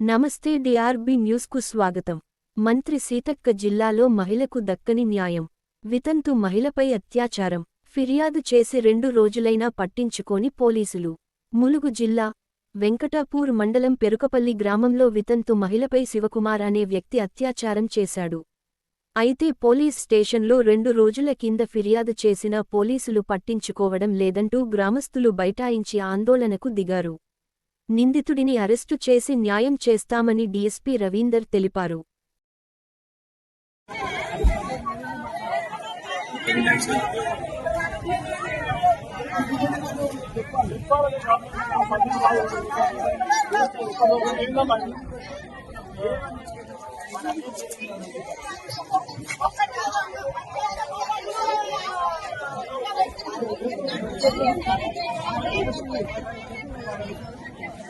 నమస్తే డిఆర్బి న్యూస్కు స్వాగతం. మంత్రి సీతక్క జిల్లాలో మహిళకు దక్కని న్యాయం వితంతు మహిళపై అత్యాచారం ఫిర్యాదు చేసి రెండు రోజులైనా పట్టించుకోని పోలీసులు. ములుగు జిల్లా వెంకటాపూర్ మండలం పెరుకపల్లి గ్రామంలో వితంతు మహిళపై శివకుమార్ అనే వ్యక్తి అత్యాచారం చేశాడు. అయితే పోలీస్ స్టేషన్లో రెండు రోజుల కింద ఫిర్యాదు చేసినా పోలీసులు పట్టించుకోవడం లేదంటూ గ్రామస్తులు బైఠాయించి ఆందోళనకు దిగారు. నిందితుడిని అరెస్టు చేసి న్యాయం చేస్తామని డీఎస్పీ రవీందర్ తెలిపారు.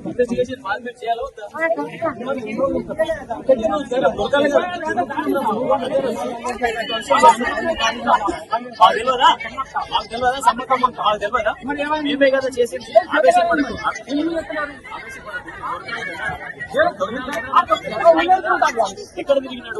ఇన్వెస్టిగేషన్ వాళ్ళు మీరు తెలియదా మాకు తెలియదా. సమ్మతం మాకు తెలియదా మేమే కదా చేసింది ఎక్కడ తిరిగినాడు